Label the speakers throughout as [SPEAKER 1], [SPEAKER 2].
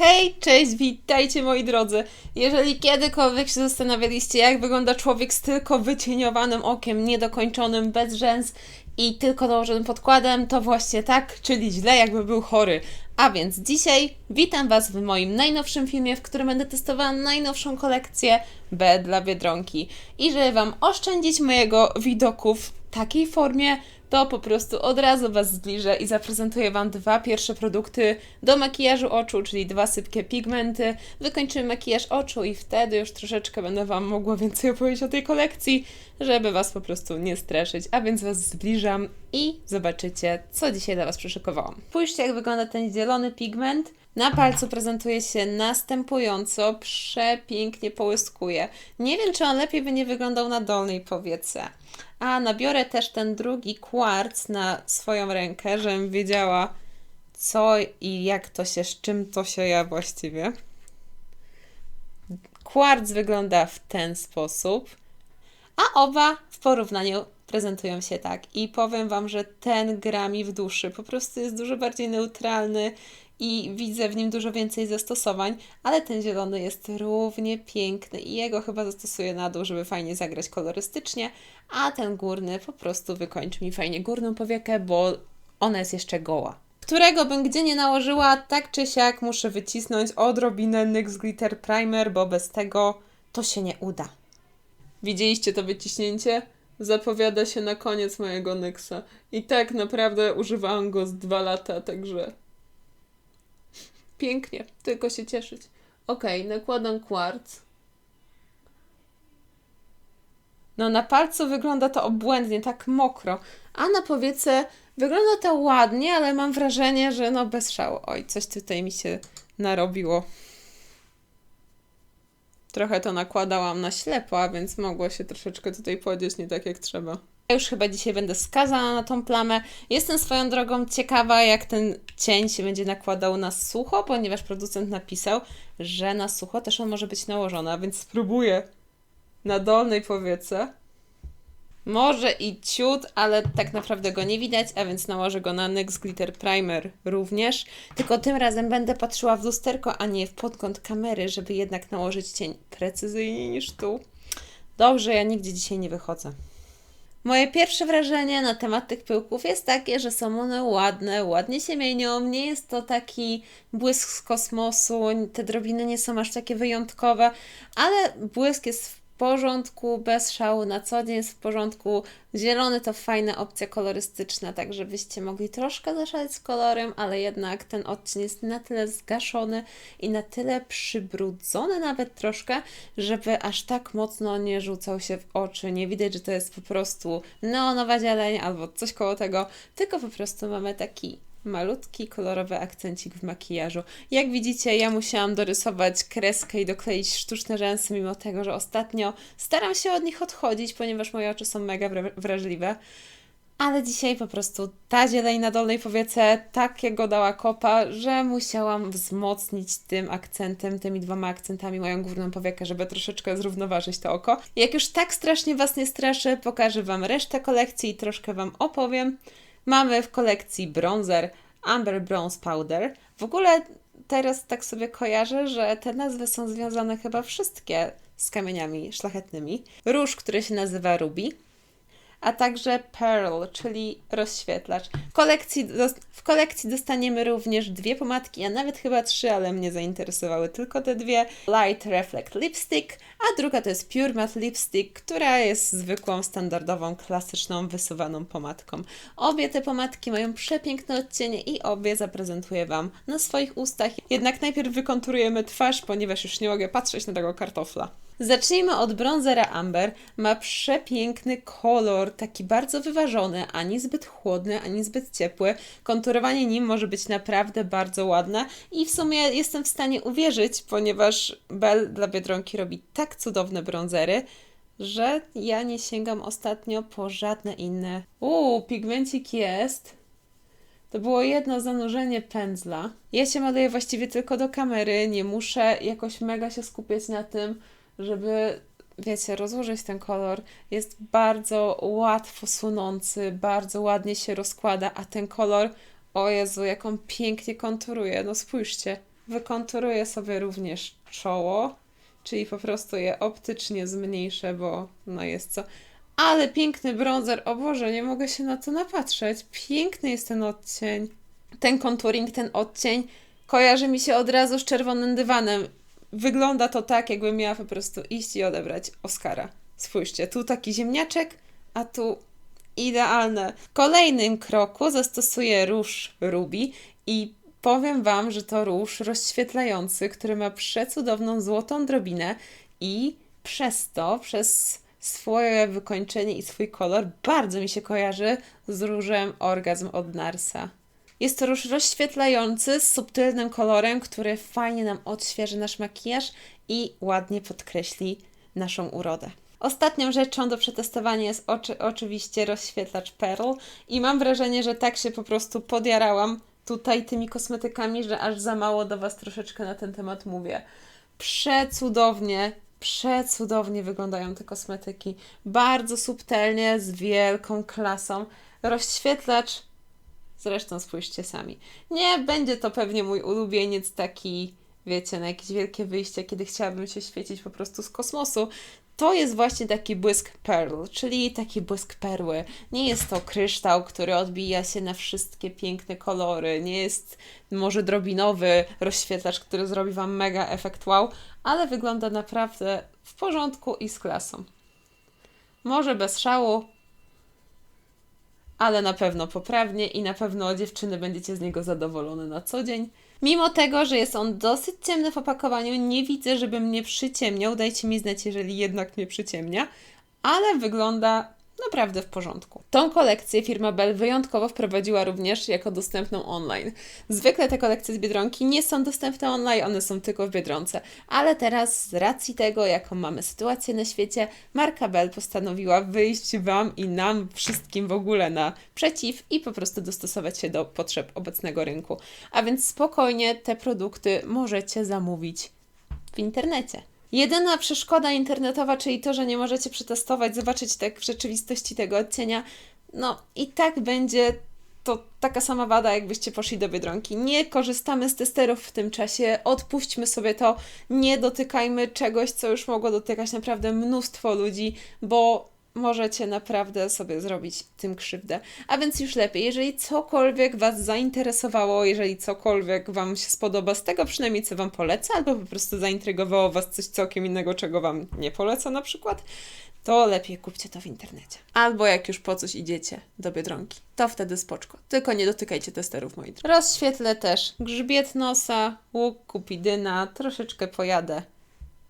[SPEAKER 1] Hej, cześć, witajcie moi drodzy. Jeżeli kiedykolwiek się zastanawialiście, jak wygląda człowiek z tylko wycieniowanym okiem, niedokończonym, bez rzęs i tylko nałożonym podkładem, to właśnie tak, czyli źle, jakby był chory. A więc dzisiaj witam Was w moim najnowszym filmie, w którym będę testowała najnowszą kolekcję B dla Biedronki. I żeby Wam oszczędzić mojego widoku w takiej formie, to po prostu od razu Was zbliżę i zaprezentuję Wam dwa pierwsze produkty do makijażu oczu, czyli dwa sypkie pigmenty. Wykończymy makijaż oczu i wtedy już troszeczkę będę Wam mogła więcej opowiedzieć o tej kolekcji, żeby Was po prostu nie straszyć. A więc Was zbliżam i zobaczycie, co dzisiaj dla Was przyszykowałam. Spójrzcie, jak wygląda ten zielony pigment. Na palcu prezentuje się następująco, przepięknie połyskuje. Nie wiem, czy on lepiej by nie wyglądał na dolnej powiece. A nabiorę też ten drugi kwarc na swoją rękę, żebym wiedziała, co i jak to się, z czym to się ja właściwie. Kwarc wygląda w ten sposób, a oba w porównaniu prezentują się tak. I powiem Wam, że ten gra mi w duszy. Po prostu jest dużo bardziej neutralny i widzę w nim dużo więcej zastosowań, ale ten zielony jest równie piękny i jego chyba zastosuję na dół, żeby fajnie zagrać kolorystycznie, a ten górny po prostu wykończy mi fajnie górną powiekę, bo ona jest jeszcze goła. Którego bym gdzie nie nałożyła, tak czy siak muszę wycisnąć odrobinę NYX Glitter Primer, bo bez tego to się nie uda. Widzieliście to wyciśnięcie? Zapowiada się na koniec mojego NYXa. I tak naprawdę używałam go z dwa lata, także Pięknie, tylko się cieszyć. Ok, nakładam kwarc. No na palcu wygląda to obłędnie, tak mokro, a na powiece wygląda to ładnie, ale mam wrażenie, że no bez szału. Oj, coś tutaj mi się narobiło. Trochę to nakładałam na ślepo, a więc mogło się troszeczkę tutaj podzieć nie tak jak trzeba. Ja już chyba dzisiaj będę skazana na tą plamę. Jestem swoją drogą ciekawa, jak ten cień się będzie nakładał na sucho, ponieważ producent napisał, że na sucho też on może być nałożony, a więc spróbuję na dolnej powiece. Może i ciut, ale tak naprawdę go nie widać, a więc nałożę go na NYX Glitter Primer również. Tylko tym razem będę patrzyła w lusterko, a nie w podkąt kamery, żeby jednak nałożyć cień precyzyjniej niż tu. Dobrze, ja nigdzie dzisiaj nie wychodzę. Moje pierwsze wrażenie na temat tych pyłków jest takie, że są one ładne, ładnie się mienią, nie jest to taki błysk z kosmosu, te drobiny nie są aż takie wyjątkowe, ale błysk jest porządku, bez szału, na co dzień jest w porządku. Zielony to fajna opcja kolorystyczna, tak żebyście mogli troszkę zaszaleć z kolorem, ale jednak ten odcień jest na tyle zgaszony i na tyle przybrudzony nawet troszkę, żeby aż tak mocno nie rzucał się w oczy. Nie widać, że to jest po prostu neonowa zieleń albo coś koło tego, tylko po prostu mamy taki malutki, kolorowy akcencik w makijażu. Jak widzicie, ja musiałam dorysować kreskę i dokleić sztuczne rzęsy, mimo tego, że ostatnio staram się od nich odchodzić, ponieważ moje oczy są mega wrażliwe. Ale dzisiaj po prostu ta zieleń na dolnej powiece takiego dała kopa, że musiałam wzmocnić tym akcentem, tymi dwoma akcentami moją górną powiekę, żeby troszeczkę zrównoważyć to oko. Jak już tak strasznie Was nie straszę, pokażę Wam resztę kolekcji i troszkę Wam opowiem. Mamy w kolekcji bronzer Amber Bronze Powder. W ogóle teraz tak sobie kojarzę, że te nazwy są związane chyba wszystkie z kamieniami szlachetnymi. Róż, który się nazywa Ruby a także Pearl, czyli rozświetlacz. W kolekcji, w kolekcji dostaniemy również dwie pomadki, a nawet chyba trzy, ale mnie zainteresowały tylko te dwie. Light Reflect Lipstick, a druga to jest Pure Matte Lipstick, która jest zwykłą, standardową, klasyczną, wysuwaną pomadką. Obie te pomadki mają przepiękne odcienie i obie zaprezentuję Wam na swoich ustach. Jednak najpierw wykonturujemy twarz, ponieważ już nie mogę patrzeć na tego kartofla. Zacznijmy od bronzera Amber. Ma przepiękny kolor, taki bardzo wyważony, ani zbyt chłodny, ani zbyt ciepły. Konturowanie nim może być naprawdę bardzo ładne i w sumie jestem w stanie uwierzyć, ponieważ Belle dla Biedronki robi tak cudowne bronzery, że ja nie sięgam ostatnio po żadne inne. Uuu, pigmencik jest. To było jedno zanurzenie pędzla. Ja się maluję właściwie tylko do kamery, nie muszę jakoś mega się skupiać na tym, żeby, wiecie, rozłożyć ten kolor, jest bardzo łatwo sunący, bardzo ładnie się rozkłada, a ten kolor, o Jezu, jak on pięknie konturuje, no spójrzcie. wykonturuję sobie również czoło, czyli po prostu je optycznie zmniejszę, bo no jest co. Ale piękny bronzer, o Boże, nie mogę się na to napatrzeć. Piękny jest ten odcień. Ten contouring, ten odcień kojarzy mi się od razu z czerwonym dywanem. Wygląda to tak, jakbym miała po prostu iść i odebrać Oscara. Spójrzcie, tu taki ziemniaczek, a tu idealne. W kolejnym kroku zastosuję róż Ruby i powiem Wam, że to róż rozświetlający, który ma przecudowną złotą drobinę i przez to, przez swoje wykończenie i swój kolor bardzo mi się kojarzy z różem Orgazm od Narsa. Jest to róż rozświetlający z subtelnym kolorem, który fajnie nam odświeży nasz makijaż i ładnie podkreśli naszą urodę. Ostatnią rzeczą do przetestowania jest oczy, oczywiście rozświetlacz Pearl i mam wrażenie, że tak się po prostu podjarałam tutaj tymi kosmetykami, że aż za mało do Was troszeczkę na ten temat mówię. Przecudownie, przecudownie wyglądają te kosmetyki. Bardzo subtelnie, z wielką klasą. Rozświetlacz, zresztą spójrzcie sami. Nie będzie to pewnie mój ulubieniec taki, wiecie, na jakieś wielkie wyjście, kiedy chciałabym się świecić po prostu z kosmosu. To jest właśnie taki błysk pearl, czyli taki błysk perły. Nie jest to kryształ, który odbija się na wszystkie piękne kolory. Nie jest może drobinowy rozświetlacz, który zrobi Wam mega efekt wow, ale wygląda naprawdę w porządku i z klasą. Może bez szału, ale na pewno poprawnie i na pewno dziewczyny będziecie z niego zadowolone na co dzień. Mimo tego, że jest on dosyć ciemny w opakowaniu, nie widzę, żeby mnie przyciemniał. Dajcie mi znać, jeżeli jednak mnie przyciemnia, ale wygląda naprawdę w porządku. Tą kolekcję firma Bell wyjątkowo wprowadziła również jako dostępną online. Zwykle te kolekcje z Biedronki nie są dostępne online, one są tylko w Biedronce, ale teraz z racji tego, jaką mamy sytuację na świecie, marka Bell postanowiła wyjść Wam i nam wszystkim w ogóle na przeciw i po prostu dostosować się do potrzeb obecnego rynku. A więc spokojnie te produkty możecie zamówić w internecie. Jedyna przeszkoda internetowa, czyli to, że nie możecie przetestować, zobaczyć tak w rzeczywistości tego odcienia, no i tak będzie to taka sama wada, jakbyście poszli do Biedronki. Nie korzystamy z testerów w tym czasie, odpuśćmy sobie to, nie dotykajmy czegoś, co już mogło dotykać naprawdę mnóstwo ludzi, bo możecie naprawdę sobie zrobić tym krzywdę. A więc już lepiej, jeżeli cokolwiek Was zainteresowało, jeżeli cokolwiek Wam się spodoba z tego przynajmniej, co Wam polecę, albo po prostu zaintrygowało Was coś całkiem innego, czego Wam nie polecę na przykład, to lepiej kupcie to w internecie. Albo jak już po coś idziecie do Biedronki, to wtedy spoczko. Tylko nie dotykajcie testerów, moi drodzy. Rozświetlę też grzbiet nosa, łuk, kupidyna, troszeczkę pojadę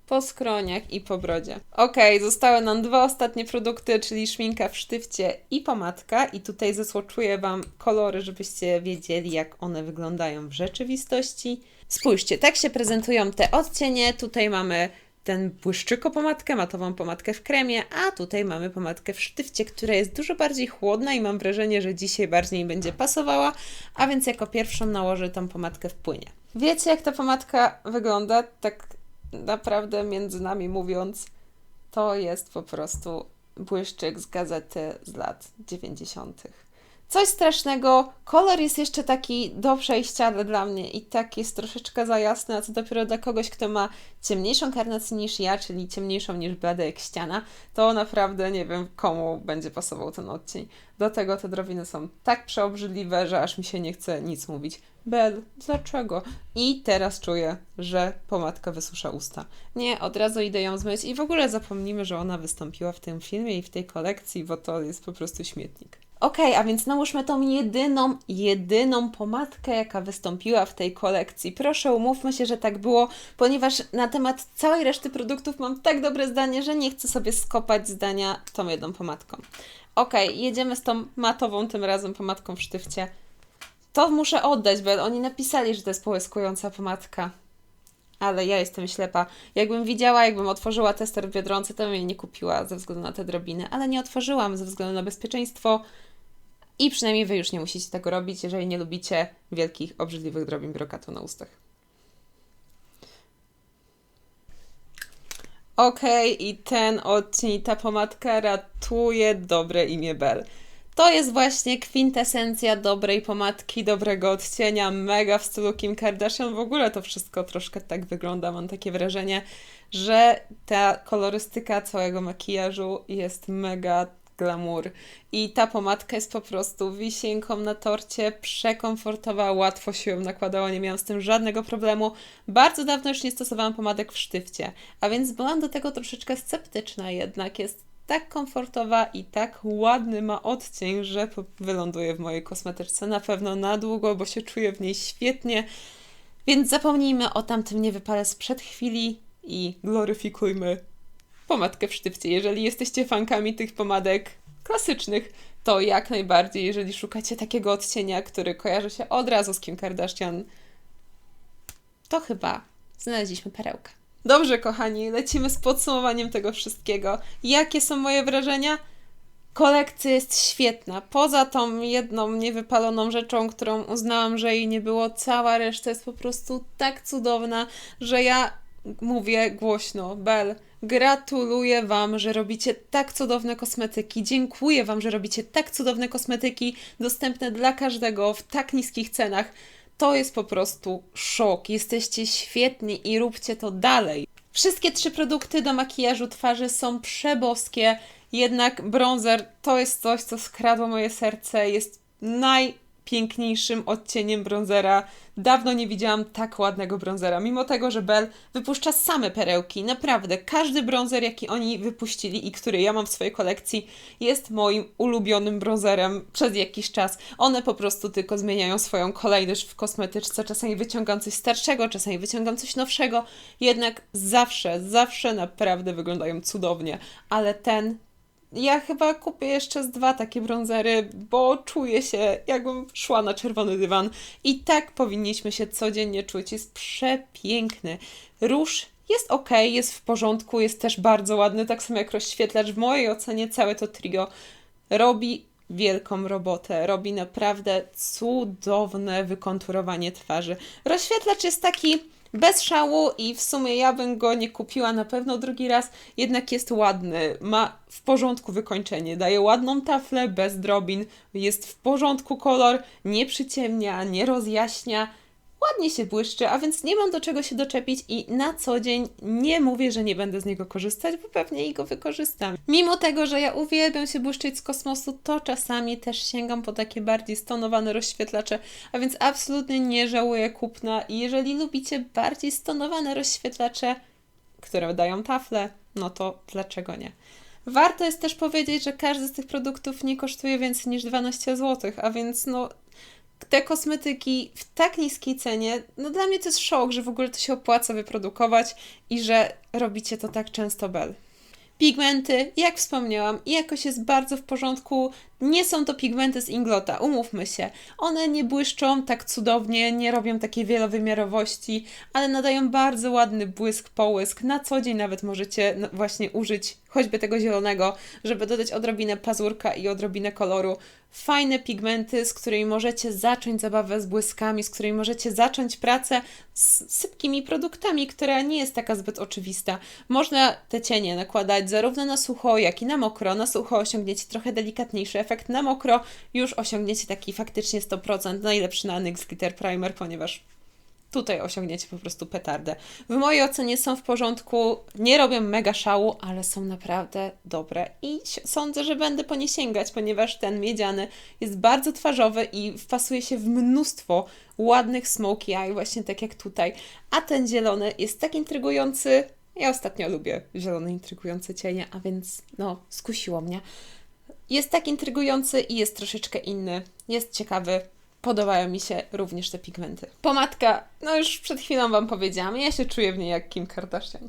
[SPEAKER 1] po skroniach i po brodzie. Ok, zostały nam dwa ostatnie produkty, czyli szminka w sztywcie i pomadka. I tutaj zasłoczuję Wam kolory, żebyście wiedzieli, jak one wyglądają w rzeczywistości. Spójrzcie, tak się prezentują te odcienie. Tutaj mamy ten błyszczyko pomadkę, matową pomadkę w kremie, a tutaj mamy pomadkę w sztywcie, która jest dużo bardziej chłodna i mam wrażenie, że dzisiaj bardziej będzie pasowała, a więc jako pierwszą nałożę tą pomadkę w płynie. Wiecie, jak ta pomadka wygląda? Tak naprawdę między nami mówiąc, to jest po prostu błyszczyk z gazety z lat 90. Coś strasznego. Kolor jest jeszcze taki do przejścia dla mnie i tak jest troszeczkę za jasny, a co dopiero dla kogoś, kto ma ciemniejszą karnację niż ja, czyli ciemniejszą niż blade jak ściana, to naprawdę nie wiem, komu będzie pasował ten odcień. Do tego te drobiny są tak przeobrzydliwe, że aż mi się nie chce nic mówić. Bel, dlaczego? I teraz czuję, że pomadka wysusza usta. Nie, od razu idę ją zmyć i w ogóle zapomnimy, że ona wystąpiła w tym filmie i w tej kolekcji, bo to jest po prostu śmietnik. Ok, a więc nałóżmy tą jedyną, jedyną pomadkę, jaka wystąpiła w tej kolekcji. Proszę, umówmy się, że tak było, ponieważ na temat całej reszty produktów mam tak dobre zdanie, że nie chcę sobie skopać zdania tą jedną pomadką. Ok, jedziemy z tą matową tym razem pomadką w sztywcie. To muszę oddać, bo oni napisali, że to jest połyskująca pomadka. Ale ja jestem ślepa. Jakbym widziała, jakbym otworzyła tester w Biedronce, to bym jej nie kupiła ze względu na te drobiny. Ale nie otworzyłam ze względu na bezpieczeństwo. I przynajmniej Wy już nie musicie tego robić, jeżeli nie lubicie wielkich, obrzydliwych drobin brokatu na ustach. Okej, okay, i ten odcień, ta pomadka ratuje dobre imię Bell. To jest właśnie kwintesencja dobrej pomadki, dobrego odcienia, mega w stylu Kim Kardashian. W ogóle to wszystko troszkę tak wygląda, mam takie wrażenie, że ta kolorystyka całego makijażu jest mega glamour. I ta pomadka jest po prostu wisienką na torcie, przekomfortowa, łatwo się ją nakładała, nie miałam z tym żadnego problemu. Bardzo dawno już nie stosowałam pomadek w sztywcie, a więc byłam do tego troszeczkę sceptyczna, jednak jest tak komfortowa i tak ładny ma odcień, że wyląduje w mojej kosmetyczce na pewno na długo, bo się czuję w niej świetnie. Więc zapomnijmy o tamtym niewypale sprzed chwili i gloryfikujmy pomadkę w sztywcie. Jeżeli jesteście fankami tych pomadek klasycznych, to jak najbardziej, jeżeli szukacie takiego odcienia, który kojarzy się od razu z Kim Kardashian, to chyba znaleźliśmy perełkę. Dobrze, kochani, lecimy z podsumowaniem tego wszystkiego. Jakie są moje wrażenia? Kolekcja jest świetna. Poza tą jedną niewypaloną rzeczą, którą uznałam, że jej nie było, cała reszta jest po prostu tak cudowna, że ja mówię głośno. Bel, gratuluję Wam, że robicie tak cudowne kosmetyki. Dziękuję Wam, że robicie tak cudowne kosmetyki, dostępne dla każdego w tak niskich cenach. To jest po prostu szok. Jesteście świetni i róbcie to dalej. Wszystkie trzy produkty do makijażu twarzy są przeboskie, jednak bronzer to jest coś, co skradło moje serce. Jest naj piękniejszym odcieniem bronzera. Dawno nie widziałam tak ładnego bronzera, mimo tego, że Bell wypuszcza same perełki. Naprawdę, każdy bronzer, jaki oni wypuścili i który ja mam w swojej kolekcji, jest moim ulubionym bronzerem przez jakiś czas. One po prostu tylko zmieniają swoją kolejność w kosmetyczce. Czasami wyciągam coś starszego, czasami wyciągam coś nowszego, jednak zawsze, zawsze naprawdę wyglądają cudownie. Ale ten ja chyba kupię jeszcze z dwa takie bronzery, bo czuję się, jakbym szła na czerwony dywan. I tak powinniśmy się codziennie czuć. Jest przepiękny. Róż jest ok, jest w porządku, jest też bardzo ładny, tak samo jak rozświetlacz. W mojej ocenie całe to trio robi wielką robotę. Robi naprawdę cudowne wykonturowanie twarzy. Rozświetlacz jest taki bez szału i w sumie ja bym go nie kupiła na pewno drugi raz, jednak jest ładny, ma w porządku wykończenie, daje ładną taflę bez drobin, jest w porządku kolor, nie przyciemnia, nie rozjaśnia, ładnie się błyszczy, a więc nie mam do czego się doczepić i na co dzień nie mówię, że nie będę z niego korzystać, bo pewnie i go wykorzystam. Mimo tego, że ja uwielbiam się błyszczyć z kosmosu, to czasami też sięgam po takie bardziej stonowane rozświetlacze, a więc absolutnie nie żałuję kupna i jeżeli lubicie bardziej stonowane rozświetlacze, które dają tafle, no to dlaczego nie? Warto jest też powiedzieć, że każdy z tych produktów nie kosztuje więcej niż 12 zł, a więc no te kosmetyki w tak niskiej cenie, no dla mnie to jest szok, że w ogóle to się opłaca wyprodukować i że robicie to tak często bel. Pigmenty, jak wspomniałam, jakoś jest bardzo w porządku. Nie są to pigmenty z Inglota, umówmy się. One nie błyszczą tak cudownie, nie robią takiej wielowymiarowości, ale nadają bardzo ładny błysk, połysk. Na co dzień nawet możecie właśnie użyć choćby tego zielonego, żeby dodać odrobinę pazurka i odrobinę koloru. Fajne pigmenty, z którymi możecie zacząć zabawę z błyskami, z którymi możecie zacząć pracę z sypkimi produktami, która nie jest taka zbyt oczywista. Można te cienie nakładać zarówno na sucho, jak i na mokro. Na sucho osiągniecie trochę delikatniejszy efekt, na mokro już osiągniecie taki faktycznie 100%, najlepszy na NYX Glitter Primer, ponieważ tutaj osiągniecie po prostu petardę. W mojej ocenie są w porządku, nie robią mega szału, ale są naprawdę dobre i sądzę, że będę po nie sięgać, ponieważ ten miedziany jest bardzo twarzowy i wpasuje się w mnóstwo ładnych smoky eye, właśnie tak jak tutaj. A ten zielony jest tak intrygujący. Ja ostatnio lubię zielone intrygujące cienie, a więc no, skusiło mnie. Jest tak intrygujący i jest troszeczkę inny. Jest ciekawy, podobają mi się również te pigmenty. Pomadka, no już przed chwilą Wam powiedziałam, ja się czuję w niej jak Kim Kardashian.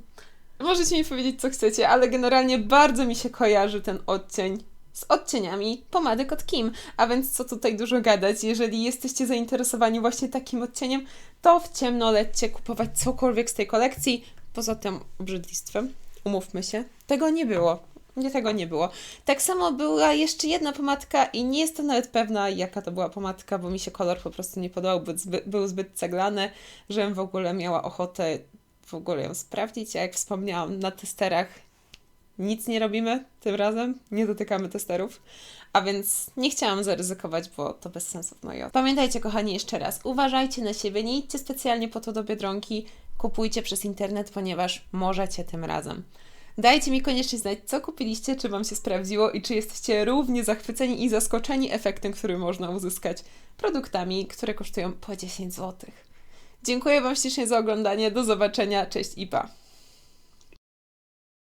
[SPEAKER 1] Możecie mi powiedzieć, co chcecie, ale generalnie bardzo mi się kojarzy ten odcień z odcieniami pomadek od Kim. A więc co tutaj dużo gadać, jeżeli jesteście zainteresowani właśnie takim odcieniem, to w ciemno lećcie kupować cokolwiek z tej kolekcji. Poza tym obrzydlistwem, umówmy się, tego nie było. Nie, tego nie było. Tak samo była jeszcze jedna pomadka i nie jestem nawet pewna, jaka to była pomadka, bo mi się kolor po prostu nie podobał, był zbyt, był zbyt ceglany, żebym w ogóle miała ochotę w ogóle ją sprawdzić. A jak wspomniałam, na testerach nic nie robimy tym razem, nie dotykamy testerów, a więc nie chciałam zaryzykować, bo to bez sensu w mojej. Pamiętajcie, kochani, jeszcze raz, uważajcie na siebie, nie idźcie specjalnie po to do Biedronki, kupujcie przez internet, ponieważ możecie tym razem. Dajcie mi koniecznie znać, co kupiliście, czy Wam się sprawdziło i czy jesteście równie zachwyceni i zaskoczeni efektem, który można uzyskać produktami, które kosztują po 10 zł. Dziękuję Wam ślicznie za oglądanie. Do zobaczenia. Cześć i pa.